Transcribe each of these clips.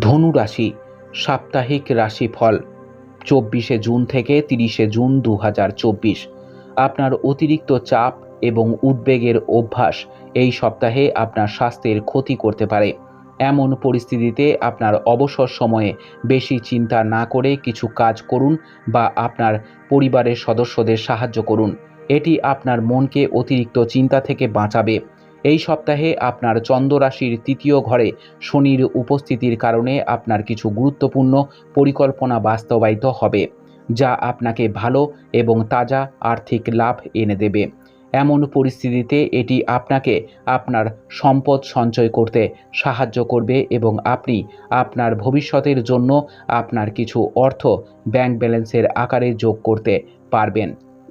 ধনু রাশি, সাপ্তাহিক রাশিফল, চব্বিশে জুন থেকে তিরিশে জুন দু হাজার চব্বিশ। আপনার অতিরিক্ত চাপ এবং উদ্বেগের অভ্যাস এই সপ্তাহে আপনার স্বাস্থ্যের ক্ষতি করতে পারে। এমন পরিস্থিতিতে আপনার অবসর সময়ে বেশি চিন্তা না করে কিছু কাজ করুন বা আপনার পরিবারের সদস্যদের সাহায্য করুন। এটি আপনার মনকে অতিরিক্ত চিন্তা থেকে বাঁচাবে। এই সপ্তাহে আপনার চন্দ্র রাশির তৃতীয় ঘরে শনির উপস্থিতির কারণে আপনার কিছু গুরুত্বপূর্ণ পরিকল্পনা বাস্তবায়িত হবে, যা আপনাকে ভালো এবং তাজা আর্থিক লাভ এনে দেবে। এমন পরিস্থিতিতে এটি আপনাকে আপনার সম্পদ সঞ্চয় করতে সাহায্য করবে এবং আপনি আপনার ভবিষ্যতের জন্য আপনার কিছু অর্থ ব্যাংক ব্যালেন্সের আকারে যোগ করতে পারবেন।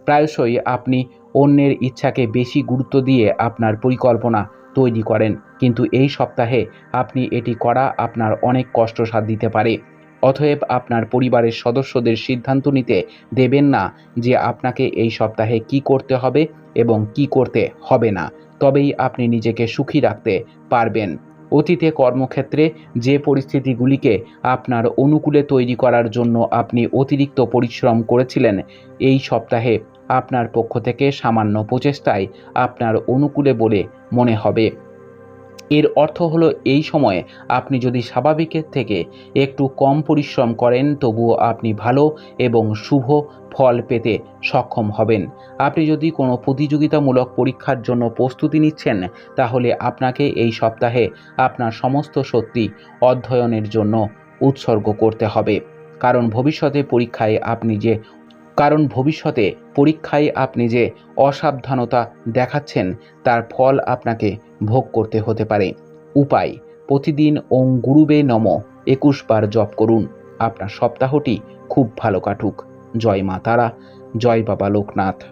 প্রায়শই আপনি অন্যের ইচ্ছাকে বেশি গুরুত্ব দিয়ে আপনার পরিকল্পনা তৈরি করেন। কিন্তু এই সপ্তাহে আপনি এটি করা আপনার অনেক কষ্টসাধ্য দিতে পারে। অতএব আপনার পরিবারের সদস্যদের সিদ্ধান্ত নিতে দেবেন না যে আপনাকে এই সপ্তাহে কি করতে হবে এবং কি করতে হবে না। তবেই আপনি নিজেকে সুখী রাখতে পারবেন। অতীতে কর্মক্ষেত্রে যে পরিস্থিতিগুলিকে আপনার অনুকূলে তৈরি করার জন্য আপনি অতিরিক্ত পরিশ্রম করেছিলেন, এই সপ্তাহে আপনার পক্ষ থেকে সামান্য প্রচেষ্টায় আপনার অনুকূলে বলে মনে হবে। এর অর্থ হলো এই সময়ে আপনি যদি স্বাভাবিকের থেকে একটু কম পরিশ্রম করেন, তবুও আপনি ভালো এবং শুভ ফল পেতে সক্ষম হবেন। আপনি যদি কোনো প্রতিযোগিতামূলক পরীক্ষার জন্য প্রস্তুতি নিচ্ছেন, তাহলে আপনাকে এই সপ্তাহে আপনার সমস্ত শক্তি অধ্যয়নের জন্য উৎসর্গ করতে হবে। কারণ ভবিষ্যতে পরীক্ষায় আপনি যে কারণ ভবিষ্যতে পরীক্ষায় আপনি যে অসাবধানতা দেখাচ্ছেন, তার ফল আপনাকে ভোগ করতে হতে পারে। উপায়, প্রতিদিন ওং গুরুবে নম, একুশ বার জপ করুন। আপনার সপ্তাহটি খুব ভালো কাটুক। জয় মা তারা, জয় বাবা লোকনাথ।